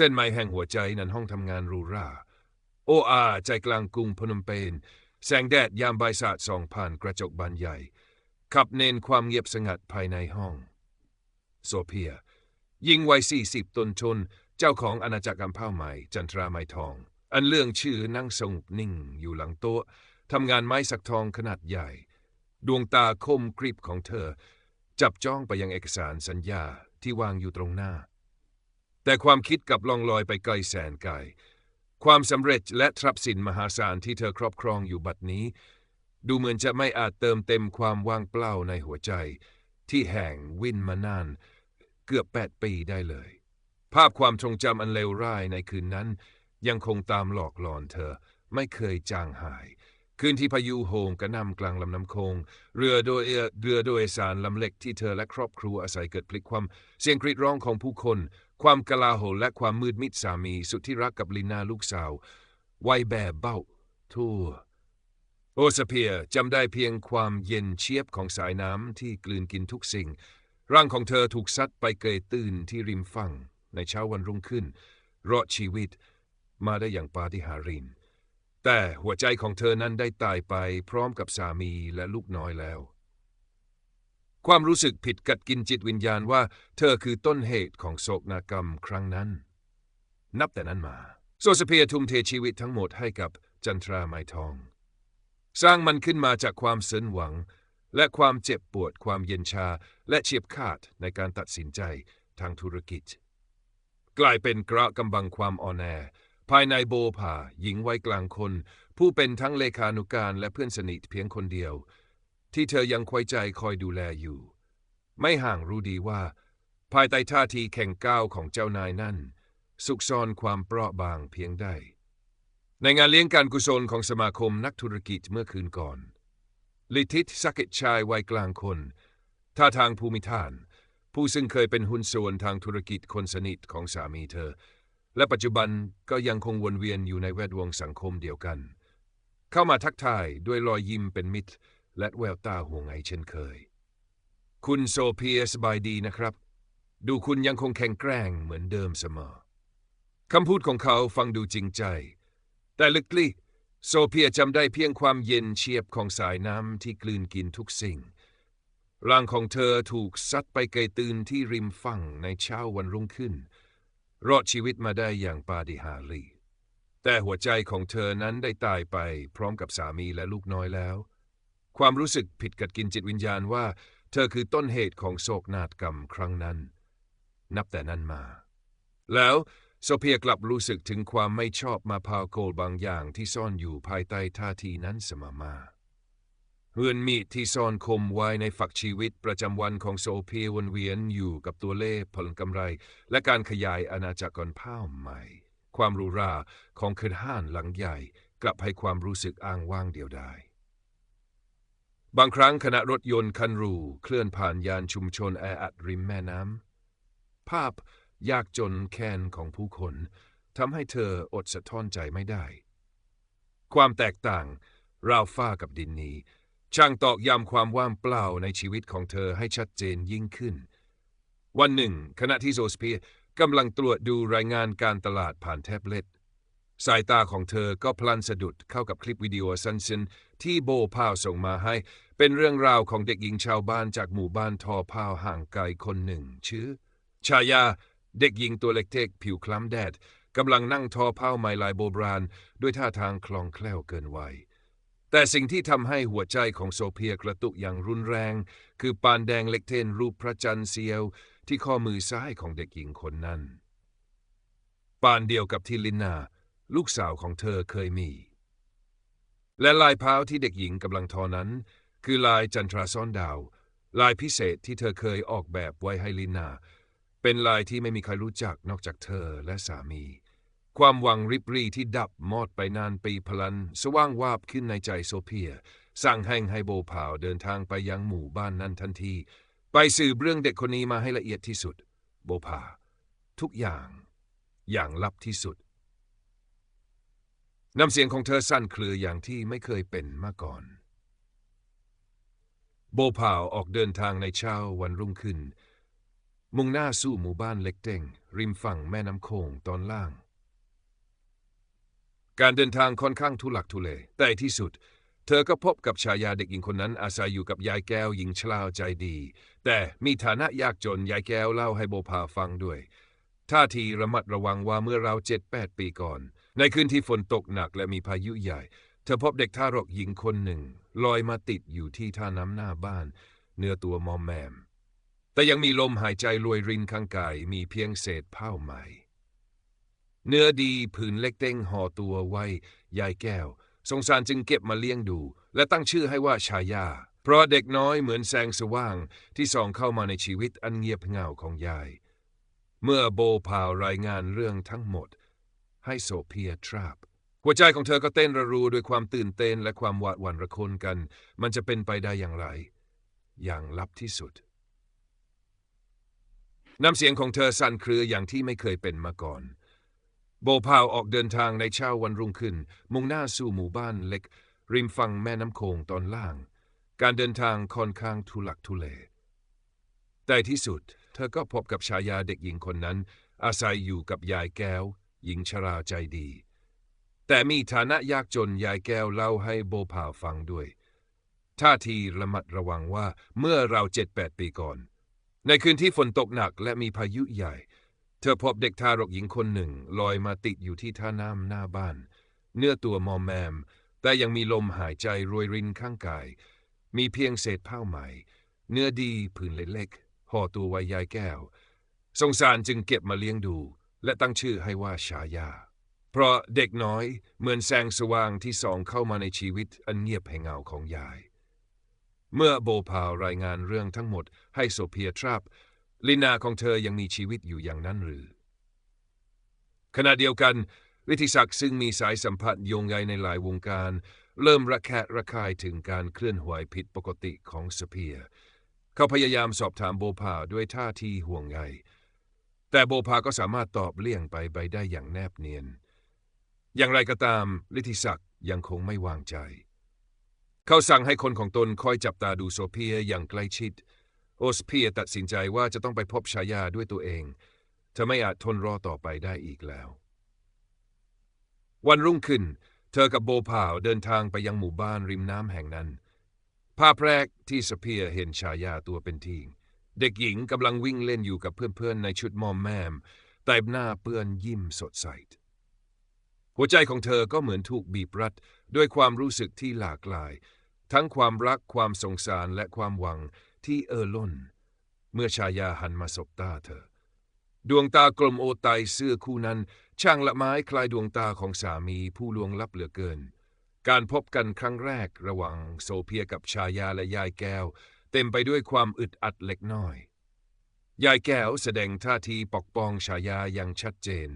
เส้นไม้แห่งหัวใจนั้นห้องทำงานรูราโออาใจกลางกรุงพนมเปญแสงแดดยามบ่ายสาดส่องผ่านกระจกบานใหญ่ ขับเน้นความเงียบสงัดภายในห้อง โซเฟียยิงวัยสี่สิบตนชน เจ้าของอาณาจักรกำเพ้าใหม่จันทราไม้ทอง อันเรื่องชื่อนั่งสงบนิ่งอยู่หลังโต๊ะทำงานไม้สักทองขนาดใหญ่ ดวงตาคมกริบของเธอ จับจ้องไปยังเอกสารสัญญาที่วางอยู่ตรงหน้า แต่ความคิดกับล่องลอยไปไกลแสนไกล ความสำเร็จและทรัพย์สินมหาศาลที่เธอครอบครองอยู่บัดนี้ ดูเหมือนจะไม่อาจเติมเต็มความว่างเปล่าในหัวใจ ที่แห่งวินมานาน เกือบแปดปีได้เลย ภาพความทรงจำอันเลวร้ายในคืนนั้น ยังคงตามหลอกหลอนเธอไม่เคยจางหาย คืนที่พายุโหมกระหน่ำกลางลำน้ำโคง เรือโดยเรือโดยสารลำเล็กที่เธอและครอบครัวอาศัยเกิดพลิกความเสียงกรีดร้องของผู้คน ความกลาโหลและความมืดมิดสามีสุดที่รักกับลินาลูกสาววัยแบบเบ้า ทั่ว โอสเพียจำได้เพียงความเย็นเชียบของสายน้ำที่กลืนกินทุกสิ่ง ร่างของเธอถูกซัดไปเกยตื้นที่ริมฝั่ง ในเช้าวันรุ่งขึ้น รอดชีวิตมาได้อย่างปาฏิหาริย์แต่หัวใจของเธอนั้นได้ตายไปพร้อมกับสามีและลูกน้อยแล้ว ความรู้สึกผิดกัดกินจิตวิญญาณว่า เธอคือต้นเหตุของโศกนากรรมครั้งนั้น นับแต่นั้นมา โซสเพียทุ่มเทชีวิตทั้งหมดให้กับจันทราไมทอง สร้างมันขึ้นมาจากความเสินหวัง และความเจ็บปวดความเย็นชาและเฉียบขาดในการตัดสินใจทางธุรกิจ กลายเป็นกระกำบังความอ่อนแอภายในโบผาหญิงวัยกลางคน ผู้เป็นทั้งเลขานุการและเพื่อนสนิทเพียงคนเดียว ที่เธอยังคอยใจคอยดูแลอยู่ ไม่ห่างรู้ดีว่า ภายใต้ท่าทีแข่งก้าวของเจ้านายนั่นสุกซ่อนความเปราะบางเพียงใดในงานเลี้ยงการกุศลของสมาคมนักธุรกิจเมื่อคืนก่อน ลิทิตสักเกตชายวัยกลางคนท่าทางภูมิฐาน ผู้ซึ่งเคยเป็นหุ้นส่วนทางธุรกิจคนสนิทของสามีเธอ และปัจจุบันก็ยังคงวนเวียนอยู่ในแวดวงสังคมเดียวกัน เข้ามาทักทายด้วยรอยยิ้มเป็นมิตร และแววตาห่วงใยเช่นเคย คุณโซเพียสบายดีนะครับ ดูคุณยังคงแข็งแกร่งเหมือนเดิมเสมอคำพูดของเขาฟังดูจริงใจ แต่ลึกลี้โซเพียจำได้เพียงความเย็นเฉียบของสายน้ำที่กลืนกินทุกสิ่ง ร่างของเธอถูกซัดไปไกลตื่นที่ริมฝั่งในเช้าวันรุ่งขึ้น รอดชีวิตมาได้อย่างปาฏิหาริย์แต่หัวใจของเธอนั้นได้ตายไปพร้อมกับสามีและลูกน้อยแล้ว ความรู้สึกผิดกัดกินจิตวิญญาณว่า เธอคือต้นเหตุของโศกนาฏกรรมครั้งนั้น นับแต่นั้นมา แล้วโซเฟียกลับรู้สึกถึงความไม่ชอบมาพาโกลบางอย่างที่ซ่อนอยู่ภายใต้ท่าทีนั้นเสมอมาเฮือนมีดที่ซ่อนคมไว้ในฝักชีวิตประจำวันของโซเฟียวนเวียนอยู่กับตัวเลขผลกำไร และการขยายอาณาจักรก่อนผ้าใหม่ ความรูราของคืนห้านหลังใหญ่ กลับให้ความรู้สึกอ้างว้างเดียวดาย บางครั้งขณะรถยนต์คันรูเคลื่อนผ่านยานชุมชนแออัดริมแม่น้ำภาพยากจนแค้นของผู้คนทำให้เธออดสะท้อนใจไม่ได้ ความแตกต่างราวฟ้ากับดินนี้ ช่างตอกย้ำความว่างเปล่าในชีวิตของเธอให้ชัดเจนยิ่งขึ้น วันหนึ่ง ขณะที่โซสเปียกำลังตรวจดูรายงานการตลาดผ่านแท็บเล็ต สายตาของเธอก็พลันสะดุดเข้ากับคลิปวิดีโอสั้นๆที่โบพาวส่งมาให้ เป็นเรื่องราวของเด็กหญิงชาวบ้านจากหมู่บ้านทอพาวห่างไกลคนหนึ่ง ชื่อ ชายา เด็กหญิงตัวเล็กๆผิวคล้ำแดดกำลังนั่งทอผ้าไมลายโบราณ ด้วยท่าทางคล่องแคล่วเกินวัยแต่สิ่งที่ทำให้หัวใจของโซเฟียกระตุกอย่างรุนแรง คือปานแดงเล็กเทนรูปพระจันทร์เสียวที่ข้อมือซ้ายของเด็กหญิงคนนั้น ปานเดียวกับที่ลินนา ลูกสาวของเธอเคยมี และลายพร้าวที่เด็กหญิงกำลังทอนั้น คือลายจันทราซ้อนดาว ลายพิเศษที่เธอเคยออกแบบไว้ให้ลินา เป็นลายที่ไม่มีใครรู้จักนอกจากเธอและสามี ความหวังริบรีที่ดับมอดไปนานปีพลัน สว่างวาบขึ้นในใจโซเฟีย สั่งแห่งให้โบพาวเดินทางไปยังหมู่บ้านนั้นทันที ไปสืบเรื่องเด็กคนนี้มาให้ละเอียดที่สุด โบพา ทุกอย่าง อย่างลับที่สุด น้ำเสียงของเธอสั้นเคลืออย่างที่ไม่เคยเป็นมาก่อน โบพาวออกเดินทางในเช้าวันรุ่งขึ้น มุ่งหน้าสู่หมู่บ้านเล็กเต่งริมฝั่งแม่น้ำโขงตอนล่าง การเดินทางค่อนข้างทุลักทุเล แต่ที่สุด เธอก็พบกับชายาเด็กหญิงคนนั้นอาศัยอยู่กับยายแก้วหญิงชราใจดี แต่มีฐานะยากจนยายแก้วเล่าให้โบพาฟังด้วยท่าทีระมัดระวังว่าเมื่อราวเจ็ดแปดปีก่อน ในคืนที่ฝนตกหนักและมีพายุใหญ่ เธอพบเด็กทารกหญิงคนหนึ่ง ลอยมาติดอยู่ที่ท่าน้ำหน้าบ้าน เนื้อตัวมอมแมม แต่ยังมีลมหายใจรวยรินข้างกายมีเพียงเศษผ้าไหม เนื้อดีผืนเล็กเต้งห่อตัวไว้ยายแก้ว สงสารจึงเก็บมาเลี้ยงดู และตั้งชื่อให้ว่าชายา เพราะเด็กน้อยเหมือนแสงสว่างที่ส่องเข้ามาในชีวิตอันเงียบเหงาของยาย เมื่อโบพาวรายงานเรื่องทั้งหมด ให้โซเพียทราบ หัวใจของเธอก็เต้นระรูด้วยความตื่นเต้นและความหวาดหวั่นระคนกัน มันจะเป็นไปได้อย่างไร อย่างลับที่สุด น้ำเสียงของเธอสั่นเครืออย่างที่ไม่เคยเป็นมาก่อน โบพาวออกเดินทางในเช้าวันรุ่งขึ้น มุ่งหน้าสู่หมู่บ้านเล็ก ริมฝั่งแม่น้ำโขงตอนล่าง การเดินทางค่อนข้างทุลักทุเล แต่ที่สุด เธอก็พบกับชายาเด็กหญิงคนนั้นอาศัยอยู่กับยายแก้ว หญิงชราใจดี แต่มีฐานะยากจนยายแก้วเล่าให้โบพาฟังด้วย ท่าทีระมัดระวังว่าเมื่อเราเจ็ดแปดปีก่อน ในคืนที่ฝนตกหนักและมีพายุใหญ่ เธอพบเด็กทารกหญิงคนหนึ่งลอยมาติดอยู่ที่ท่าน้ำหน้าบ้าน เนื้อตัวมอมแมม แต่ยังมีลมหายใจรวยรินข้างกาย มีเพียงเศษผ้าไหม เนื้อดีผืนเล็กๆห่อตัวไว้ยายแก้ว สงสารจึงเก็บมาเลี้ยงดู และตั้งชื่อให้ว่าชายา เพราะเด็กน้อยเหมือนแสงสว่างที่ส่องเข้ามาในชีวิตอันเงียบแห่งเงาของยาย เมื่อโบพาวรายงานเรื่องทั้งหมดให้โซเพียทราบลินาของเธอยังมีชีวิตอยู่อย่างนั้นหรือ ขณะเดียวกันฤทธิศักดิ์ซึ่งมีสายสัมพันธ์โยงใยในหลายวงการ เริ่มระแคะระคายถึงการเคลื่อนไหวผิดปกติของสเปีย เขาพยายามสอบถามโบพาด้วยท่าทีห่วงใย แต่โบพาก็สามารถตอบเลี่ยงไปไปได้อย่างแนบเนียน อย่างไรก็ตามฤทธิศักดิ์ยังคงไม่วางใจ เขาสั่งให้คนของตนคอยจับตาดูโซเพียอย่างใกล้ชิด โอสเพียตัดสินใจว่าจะต้องไปพบชายาด้วยตัวเอง เธอไม่อาจทนรอต่อไปได้อีกแล้ว วันรุ่งขึ้น เธอกับโบพาวเดินทางไปยังหมู่บ้านริมน้ำแห่งนั้น ภาพแรกที่สเพียเห็นชายาตัวเป็นทีง เด็กหญิงกำลังวิ่งเล่นอยู่กับเพื่อนๆในชุดมอมแมมแต่หน้าเปื้อนยิ้มสดใส หัวใจของเธอก็เหมือนถูกบีบรัดด้วยความรู้สึกที่หลากหลาย ทั้งความรักความสงสารและความหวังที่เอ่อล้น เมื่อชายาหันมาสบตาเธอ ดวงตากลมโอไตเสื้อคู่นั้น ช่างละไม้คล้ายดวงตาของสามีผู้ลวงลับเหลือเกิน การพบกันครั้งแรกระหว่างโซเพียกับชายาและยายแก้ว เต็มไปด้วยความอึดอัดเล็กน้อย ยายแก้วแสดงท่าทีปกป้องชายาอย่างชัดเจน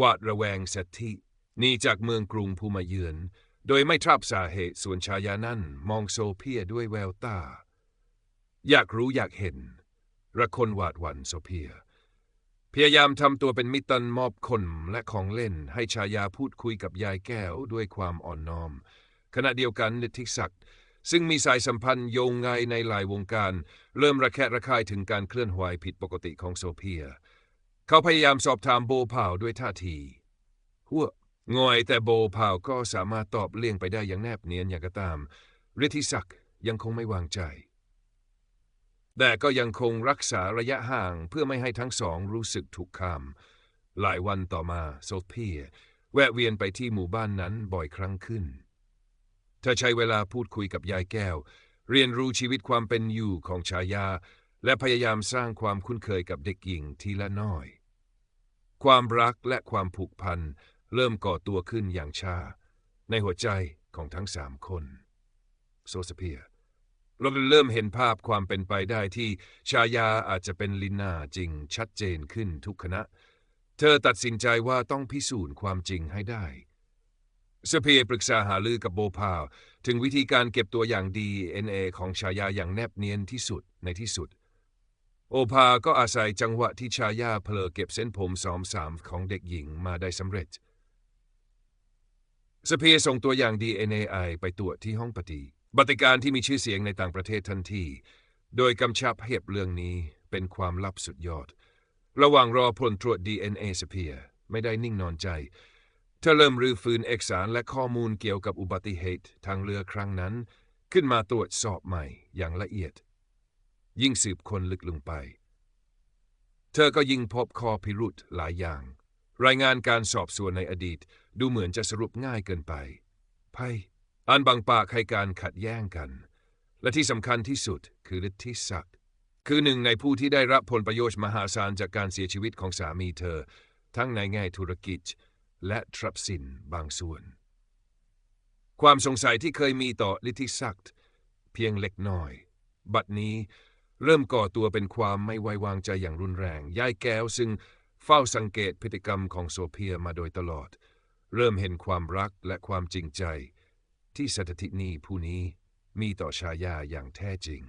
วาดระแวงสัทธิหนีจากเมืองกรุงผู้มาเยือน โดยไม่ทราบสาเหตุส่วนชายานั้นมองโซเพียด้วยแววตา อยากรู้อยากเห็น ระคนหวาดหวั่นโซเพีย พยายามทำตัวเป็นมิตรมอบคนและของเล่นให้ชายาพูดคุยกับยายแก้วด้วยความอ่อนน้อม ขณะเดียวกันนิติศักดิ์ ซึ่งมีสายสัมพันธ์โยงใยในหลายวงการ เริ่มระแคะระคายถึงการเคลื่อนไหวผิดปกติของโซเพีย เขาพยายามสอบถามโบพาวด้วยท่าทีหัวงอยแต่โบพาวก็สามารถตอบเลี่ยงไปได้อย่างแนบเนียนอย่างก็ตามฤทธิศักดิ์ยังคงไม่วางใจ แต่ก็ยังคงรักษาระยะห่างเพื่อไม่ให้ทั้งสองรู้สึกถูกคามหลายวันต่อมาโซเพีย แวะเวียนไปที่หมู่บ้านนั้นบ่อยครั้งขึ้น เธอใช้เวลาพูดคุยกับยายแก้ว เรียนรู้ชีวิตความเป็นอยู่ของชายา และพยายามสร้างความคุ้นเคยกับเด็กหญิงทีละน้อย ความรักและความผูกพันเริ่มก่อตัวขึ้นอย่างช้าในหัวใจของทั้งสามคน โซสเพียเราเริ่มเห็นภาพความเป็นไปได้ที่ชายาอาจจะเป็นลินาจริงชัดเจนขึ้นทุกคณะ เธอตัดสินใจว่าต้องพิสูจน์ความจริงให้ได้ สเพียปรึกษาหารือกับโบพาว ถึงวิธีการเก็บตัวอย่าง DNA ของชายาอย่างแนบเนียนที่สุดในที่สุด โอภาก็อาศัยจังหวะที่ชายาเพลอเก็บเส้นผมสอมสามของเด็กหญิงมาได้สำเร็จสเพียส่งตัวอย่าง DNA ไปตรวจที่ห้องปฏิบัติการที่มีชื่อเสียงในต่างประเทศทันที โดยกำชับให้เรื่องนี้เป็นความลับสุดยอด ระหว่างรอผลตรวจ DNA สเพียไม่ได้นิ่งนอนใจ เธอเริ่มรื้อฟื้นเอกสารและข้อมูลเกี่ยวกับอุบัติเหตุทางเรือครั้งนั้น ขึ้นมาตรวจสอบใหม่อย่างละเอียด ยิ่งสืบคนลึกลงไป เธอก็ยิ่งพบข้อพิรุธหลายอย่าง รายงานการสอบสวนในอดีตดูเหมือนจะสรุปง่ายเกินไปไพ่อันบางปากให้การขัดแย้งกัน และที่สำคัญที่สุดคือฤทธิศักดิ์คือหนึ่งในผู้ที่ได้รับผลประโยชน์มหาศาลจากการเสียชีวิตของสามีเธอ ทั้งในแง่ธุรกิจ และทรัพย์สินบางส่วน ความสงสัยที่เคยมีต่อฤทธิศักดิ์เพียงเล็กน้อย บัดนี้เริ่มก่อตัวเป็นความไม่ไว้วางใจอย่างรุนแรงยายแก้วซึ่งเฝ้าสังเกตพฤติกรรมของโซเพียมาโดยตลอด เริ่มเห็นความรักและความจริงใจ ที่สถิตนีผู้นี้มีต่อชายาอย่างแท้จริง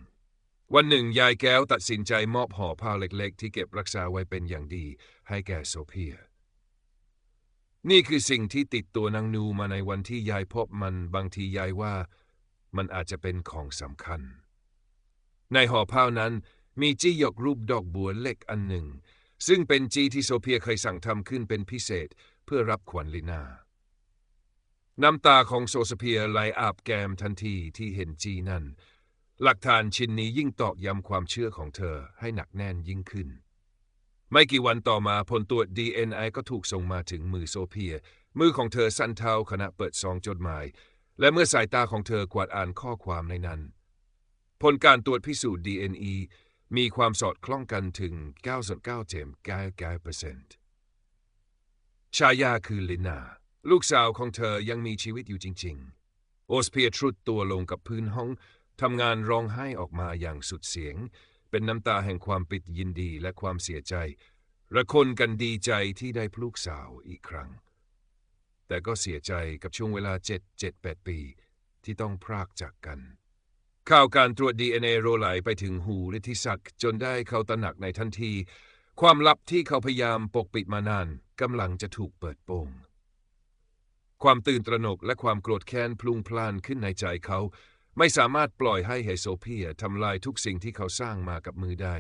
วันหนึ่งยายแก้วตัดสินใจมอบห่อผ้าเล็กๆ ที่เก็บรักษาไว้เป็นอย่างดีให้แก่โซเพีย นี่คือสิ่งที่ติดตัวนางนูมาในวันที่ยายพบมันบางทียายว่า มันอาจจะเป็นของสำคัญ ในห่อผ้านั้นมีจี้หยกรูปดอกบัวเล็กอันหนึ่ง ซึ่งเป็นจี้ที่โซเพียเคยสั่งทำขึ้นเป็นพิเศษเพื่อรับขวัญลินาน้ำตาของโซสเพียไหลอาบแก้มทันทีที่เห็นจีนั่น หลักฐานชิ้นนี้ยิ่งตอกย้ำความเชื่อของเธอให้หนักแน่นยิ่งขึ้น ไม่กี่วันต่อมาผลตรวจ DNA ก็ถูกส่งมาถึงมือโซเพีย มือของเธอสั่นเทาขณะเปิดซองจดหมาย และเมื่อสายตาของเธอกวาดอ่านข้อความในนั้น ผลการตรวจพิสูจน์ DNA มีความสอดคล้องกันถึง 99.99%ชายาคือลินา ลูกสาวของเธอยังมีชีวิตอยู่จริง ๆ โอสเพียทรุดตัวลงกับพื้นห้องทำงานร้องไห้ออกมาอย่างสุดเสียง เป็นน้ำตาแห่งความปิดยินดีและความเสียใจ ระคนกันดีใจที่ได้ลูกสาวอีกครั้ง แต่ก็เสียใจกับช่วงเวลาเจ็ดเจ็ดแปดปี ที่ต้องพรากจากกัน ข่าวการตรวจ DNA โรไหลไปถึงหูฤทธิศักดิ์จนได้เขาตระหนักในทันที ความลับที่เขาพยายามปกปิดมานานกำลังจะถูกเปิดโปงความตื่นตระหนกและความโกรธแค้นพลุงพล่านขึ้นในใจเขา ไม่สามารถปล่อยให้เฮโซเพียทำลายทุกสิ่งที่เขาสร้างมากับมือได้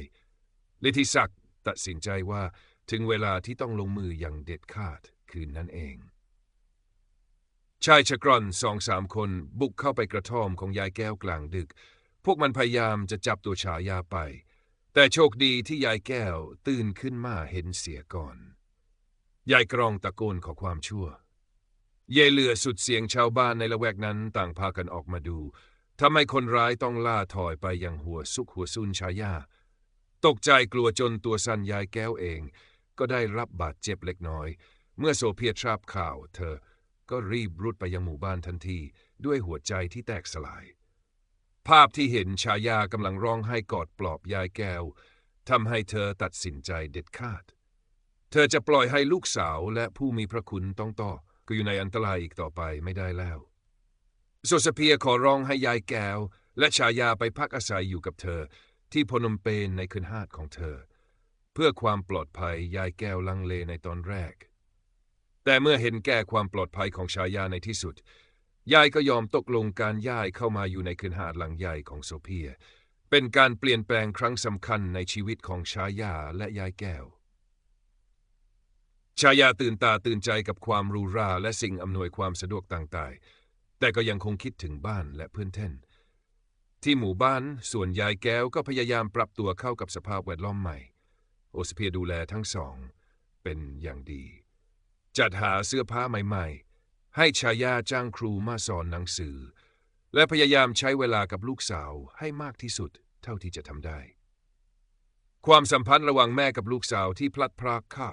ฤทธิศักดิ์ตัดสินใจว่าถึงเวลาที่ต้องลงมืออย่างเด็ดขาดคืนนั้นเอง ชายชะกรอนสองสามคนบุกเข้าไปกระท่อมของยายแก้วกลางดึก พวกมันพยายามจะจับตัวชายาไป แต่โชคดีที่ยายแก้วตื่นขึ้นมาเห็นเสียก่อน ยายกรองตะโกนขอความชั่ว เยายเหลือสุดเสียงชาวบ้านในละแวกนั้นต่างพากันออกมาดู ทำให้คนร้ายต้องล่าถอยไปยังหัวซุกหัวซุนชายา ตกใจกลัวจนตัวสันยายแก้วเอง ก็ได้รับบาดเจ็บเล็กน้อย เมื่อโซเพียทราบข่าว เธอก็รีบรุดไปยังหมู่บ้านทันที ด้วยหัวใจที่แตกสลาย ภาพที่เห็นชายากำลังร้องไห้กอดปลอบยายแก้วทำให้เธอตัดสินใจเด็ดขาด เธอจะปล่อยให้ลูกสาวและผู้มีพระคุณต้องต่อก็อยู่ในอันตรายอีกต่อไปไม่ได้แล้ว โซสเพียขอร้องให้ยายแก้ว และชายาไปพักอาศัยอยู่กับเธอ ที่พนมเปญในคืนหาดของเธอ เพื่อความปลอดภัยยายแก้วลังเลในตอนแรก แต่เมื่อเห็นแก่ความปลอดภัยของชายาในที่สุด ยายก็ยอมตกลงการย้ายเข้ามาอยู่ในคืนหาดหลังใหญ่ของโซเพีย เป็นการเปลี่ยนแปลงครั้งสำคัญในชีวิตของชายาและยายแก้วชายาตื่นตาตื่นใจกับความหรูหราและสิ่งอำนวยความสะดวกต่างๆ แต่ก็ยังคงคิดถึงบ้านและเพื่อนแท่น ที่หมู่บ้านส่วนยายแก้วก็พยายามปรับตัวเข้ากับสภาพแวดล้อมใหม่ โอสเพียดูแลทั้งสอง เป็นอย่างดี จัดหาเสื้อผ้าใหม่ๆ ให้ชายาจ้างครูมาสอนหนังสือ และพยายามใช้เวลากับลูกสาวให้มากที่สุดเท่าที่จะทำได้ ความสัมพันธ์ระหว่างแม่กับลูกสาวที่พลัดพรากค่า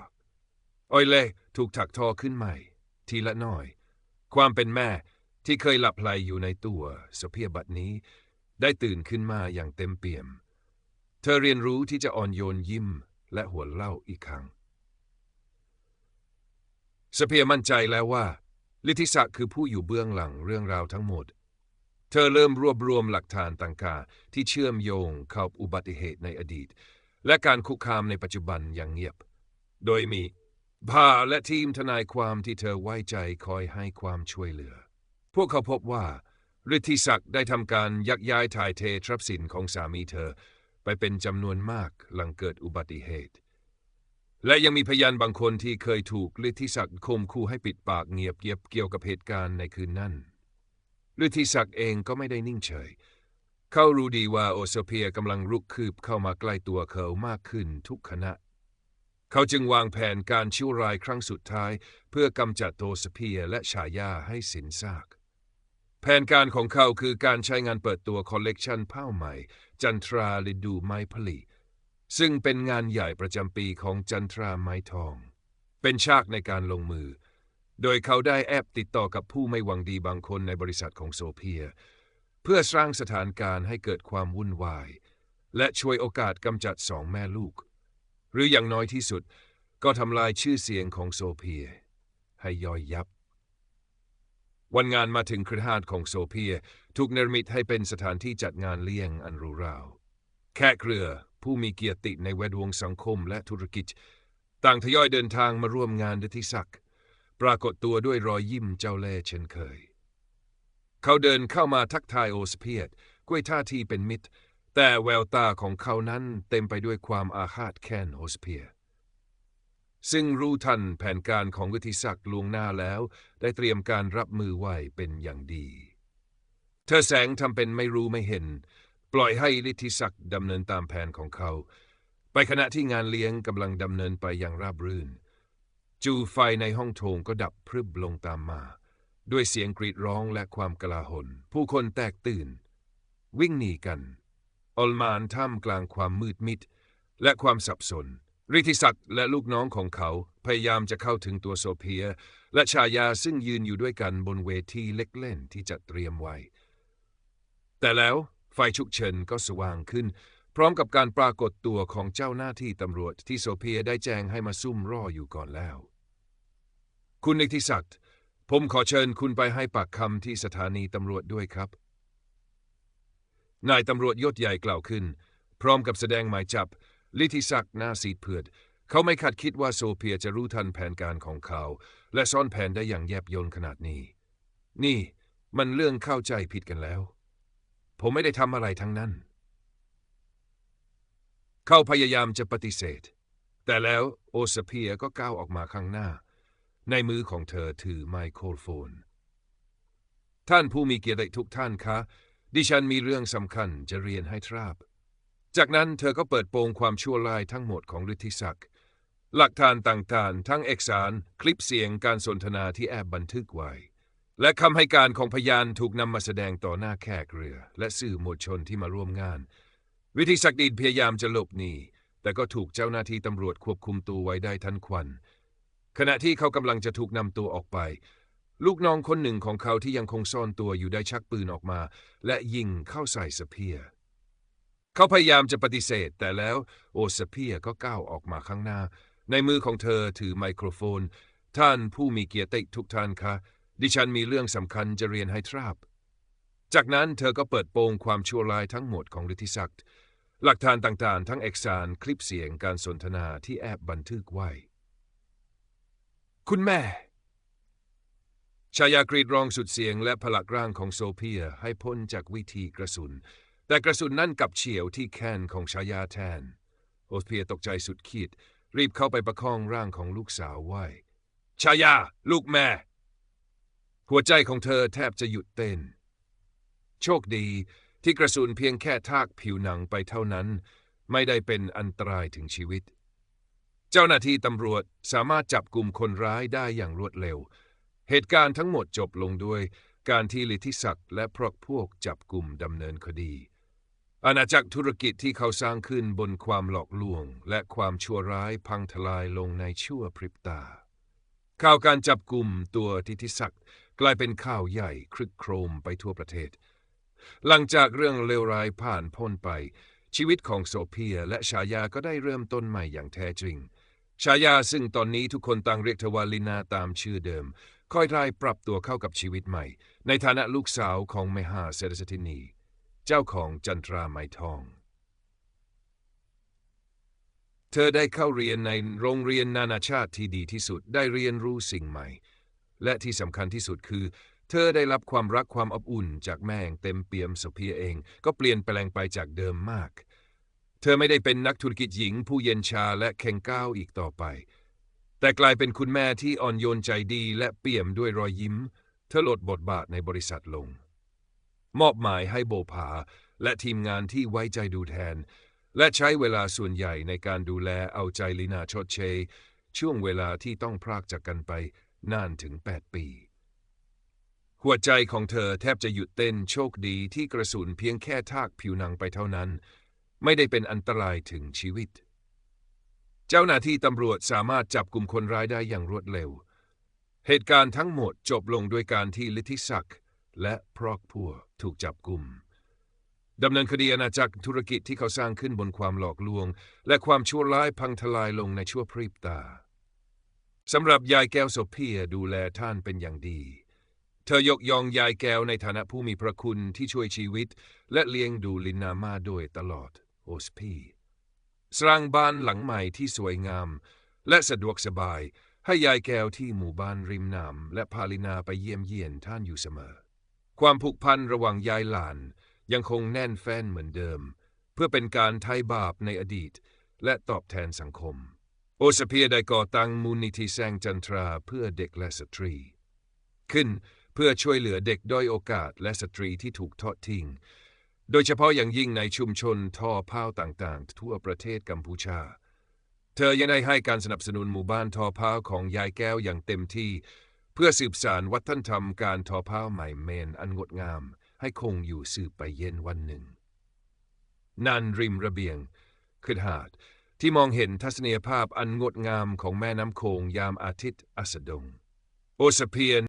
อ้อยเล่ถูกถักทอขึ้นใหม่ ทีละน้อย ความเป็นแม่ ที่เคยหลับไหลอยู่ในตัวสเพียบัดนี้ ได้ตื่นขึ้นมาอย่างเต็มเปี่ยม เธอเรียนรู้ที่จะอ่อนโยนยิ้มและหัวเล่าอีกครั้งสเพียมั่นใจแล้วว่า ลิทิศักดิ์คือผู้อยู่เบื้องหลังเรื่องราวทั้งหมด เธอเริ่มรวบรวมหลักฐานต่างๆที่เชื่อมโยงเข้าอุบัติเหตุในอดีต และการคุกคามในปัจจุบันอย่างเงียบ โดยมีพาและทีมทนายความที่เธอไว้ใจคอยให้ความช่วยเหลือ พวกเขาพบว่าฤทธิศักดิ์ได้ทำการยักย้ายถ่ายเททรัพย์สินของสามีเธอ ไปเป็นจำนวนมากหลังเกิดอุบัติเหตุ และยังมีพยานบางคนที่เคยถูกฤทธิศักดิ์ข่มขู่ให้ปิดปากเงียบเกียบเกี่ยวกับเหตุการณ์ในคืนนั้นฤทธิศักดิ์เองก็ไม่ได้นิ่งเฉย เขารู้ดีว่าโอโซเพียกำลังรุกคืบเข้ามาใกล้ตัวเขามากขึ้นทุกขณะ เขาจึงวางแผนการชั่วร้ายครั้งสุดท้าย เพื่อกำจัดโอโซเพียและชายาให้สินซาก แผนการของเขาคือการใช้งานเปิดตัวคอลเลกชันผ้าใหม่ จันทราฤดูไม้ผลิซึ่งเป็นงานใหญ่ประจำปีของจันทราไม้ทอง เป็นฉากในการลงมือ โดยเขาได้แอบติดต่อกับผู้ไม่หวังดีบางคนในบริษัทของโซเพีย เพื่อสร้างสถานการณ์ให้เกิดความวุ่นวาย และช่วยโอกาสกำจัดสองแม่ลูก หรืออย่างน้อยที่สุดก็ทำลายชื่อเสียงของโซเพีย ให้ย่อยยับ วันงานมาถึงคริหาสน์ของโซเพีย ถูกเนรมิตให้เป็นสถานที่จัดงานเลี้ยงอันหรูหราแขกเรือผู้มีเกียรติในแวดวงสังคมและธุรกิจ ต่างทยอยเดินทางมาร่วมงานฤทธิศัก ปรากฏตัวด้วยรอยยิ้มเจ้าเล่ห์เช่นเคย เขาเดินเข้ามาทักทายโอสเพียตด้วยท่าทีเป็นมิตร แต่แววตาของเขานั้นเต็มไปด้วยความอาฆาตแค้นโอสเพีย ซึ่งรู้ทันแผนการของวิทิศักดิ์ลวงหน้าแล้ว ได้เตรียมการรับมือไว้เป็นอย่างดี เธอแสงทำเป็นไม่รู้ไม่เห็น ปล่อยให้ฤทธิศักดิ์ดำเนินตามแผนของเขา ไปขณะที่งานเลี้ยงกำลังดำเนินไปอย่างราบรื่น จู่ไฟในห้องโถงก็ดับพรึบลงตามมา ด้วยเสียงกรีดร้องและความกลาหน ผู้คนแตกตื่น วิ่งหนีกัน อลมานท่ามกลางความมืดมิดและความสับสน ฤทธิศักดิ์และลูกน้องของเขาพยายามจะเข้าถึงตัวโซเพีย และชายาซึ่งยืนอยู่ด้วยกันบนเวทีเล็กเล่นที่จัดเตรียมไว้ แต่แล้วไฟฉุกเฉินก็สว่างขึ้น พร้อมกับการปรากฏตัวของเจ้าหน้าที่ตำรวจที่โซเพียได้แจ้งให้มาซุ่มรออยู่ก่อนแล้ว คุณฤทธิศักดิ์ผมขอเชิญคุณไปให้ปากคำที่สถานีตำรวจด้วยครับ นายตำรวจยศใหญ่กล่าวขึ้น พร้อมกับแสดงหมายจับ ลิทธิศักดิ์หน้าซีดเผือด เขาไม่คาดคิดว่าโซเพียจะรู้ทันแผนการของเขา และซ่อนแผนได้อย่างแยบยลขนาดนี้ นี่มันเรื่องเข้าใจผิดกันแล้ว ผมไม่ได้ทำอะไรทั้งนั้น เขาพยายามจะปฏิเสธ แต่แล้วโอสเพียก็ก้าวออกมาข้างหน้า ในมือของเธอถือไมโครโฟน ท่านผู้มีเกียรติทุกท่านคะ ดิฉันมีเรื่องสำคัญจะเรียนให้ทราบ จากนั้นเธอก็เปิดโปงความชั่วร้ายทั้งหมดของฤทธิศักดิ์หลักฐานต่างๆ ทั้งเอกสารคลิปเสียงการสนทนาที่แอบบันทึกไว้ และคำให้การของพยานถูกนำมาแสดงต่อหน้าแขกเรือ และสื่อมวลชนที่มาร่วมงาน วิธิศักดินพยายามจะหลบหนีแต่ก็ถูกเจ้าหน้าที่ตำรวจควบคุมตัวไว้ได้ทันควัน ขณะที่เขากำลังจะถูกนำตัวออกไป ลูกน้องคนหนึ่งของเขาที่ยังคงซ่อนตัวอยู่ได้ชักปืนออกมา และยิงเข้าใส่สเพีย เขาพยายามจะปฏิเสธ แต่แล้วโอสเพียก็ก้าวออกมาข้างหน้า ในมือของเธอถือไมโครโฟน ท่านผู้มีเกียรติทุกท่านคะ ดิฉันมีเรื่องสำคัญจะเรียนให้ทราบ จากนั้นเธอก็เปิดโปงความชั่วร้ายทั้งหมดของฤทธิศักดิ์หลักฐานต่างๆ ทั้งเอกสารคลิปเสียงการสนทนาที่แอบบันทึกไว้ คุณแม่ ชายากรีดร้องสุดเสียงและผลักร่างของโซเพียให้พ้นจากวิธีกระสุน แต่กระสุนนั่นกลับเฉียวที่แขนของชายาแทนโอสเพียตกใจสุดขีด รีบเข้าไปประคองร่างของลูกสาวไว้ ชายา ลูกแม่ หัวใจของเธอแทบจะหยุดเต้น โชคดีที่กระสุนเพียงแค่ทากผิวหนังไปเท่านั้น ไม่ได้เป็นอันตรายถึงชีวิต เจ้าหน้าที่ตำรวจสามารถจับกลุ่มคนร้ายได้อย่างรวดเร็ว เหตุการณ์ทั้งหมดจบลงด้วยการที่ลิทธิศักดิ์และพวกพวกจับกลุ่มดำเนินคดี อาณาจักรธุรกิจที่เขาสร้างขึ้นบนความหลอกลวง และความชั่วร้ายพังทลายลงในชั่วพริบตา ข่าวการจับกลุ่มตัวทิทิศักดิ์กลายเป็นข่าวใหญ่ครึกโครมไปทั่วประเทศ หลังจากเรื่องเลวร้ายผ่านพ้นไป ชีวิตของโซเพียและชายาก็ได้เริ่มต้นใหม่อย่างแท้จริงชายาซึ่งตอนนี้ทุกคนต่างเรียกเธอว่าลินาตามชื่อเดิมค่อยๆปรับตัวเข้ากับชีวิตใหม่ ในฐานะลูกสาวของเมหาเศรษฐินี เจ้าของจันทราไม้ทอง เธอได้เข้าเรียนในโรงเรียนนานาชาติที่ดีที่สุดได้เรียนรู้สิ่งใหม่ และที่สำคัญที่สุดคือ เธอได้รับความรักความอบอุ่นจากแม่องเต็มเปี่ยมโซเพียเอง ก็เปลี่ยนแปลงไปจากเดิมมาก เธอไม่ได้เป็นนักธุรกิจหญิง ผู้เย็นชาและแข่งก้าวอีกต่อไป แต่กลายเป็นคุณแม่ที่อ่อนโยนใจดีและเปี่ยมด้วยรอยยิ้ม เธอลดบทบาทในบริษัทลง มอบหมายให้โบผาและทีมงานที่ไว้ใจดูแทน และใช้เวลาส่วนใหญ่ในการดูแลเอาใจลินาชดเชยช่วงเวลาที่ต้องพรากจากกันไปนานถึง 8 ปี หัวใจของเธอแทบจะหยุดเต้นโชคดีที่กระสุนเพียงแค่ทากผิวหนังไปเท่านั้น ไม่ได้เป็นอันตรายถึงชีวิต เจ้าหน้าที่ตำรวจสามารถจับกลุ่มคนร้ายได้อย่างรวดเร็ว เหตุการณ์ทั้งหมดจบลงด้วยการที่ลิทธิศักดิ์และพรอกพัว ถูกจับกลุ่มดำเนินคดีอาณาจักรธุรกิจที่เขาสร้างขึ้นบนความหลอกลวง และความชั่วร้ายพังทลายลงในชั่วพริบตาสำหรับยายแก้วโสเพียดูแลท่านเป็นอย่างดี เธอยกยองยายแก้วในฐานะผู้มีพระคุณที่ช่วยชีวิต และเลี้ยงดูลินนามาโดยตลอดโอสพีสร้างบ้านหลังใหม่ที่สวยงาม และสะดวกสบายให้ยายแก้วที่หมู่บ้านริมน้ำและพาลินาไปเยี่ยมเยียนท่านอยู่เสมอ ความผูกพันระหว่างยายหลานยังคงแน่นแฟ้นเหมือนเดิม เพื่อเป็นการไถ่บาปในอดีต และตอบแทนสังคม โอสเพียได้ก่อตั้งมูลนิธิแสงจันทราเพื่อเด็กและสตรี ขึ้นเพื่อช่วยเหลือเด็กด้อยโอกาสและสตรีที่ถูกทอดทิ้ง โดยเฉพาะอย่างยิ่งในชุมชนท่อผ้าต่างๆ ทั่วประเทศกัมพูชา เธอยังได้ให้การสนับสนุนหมู่บ้านทอผ้าของยายแก้วอย่างเต็มที่ เพื่อสืบสานวัฒนธรรมการทอผ้าใหม่เมนอันงดงาม ให้คงอยู่สืบไปเย็นวันหนึ่ง นันริมระเบียงคือหาด ที่มองเห็นทัศนียภาพอันงดงามของแม่น้ำโขงยามอาทิตย์อัสดง โอสเพียน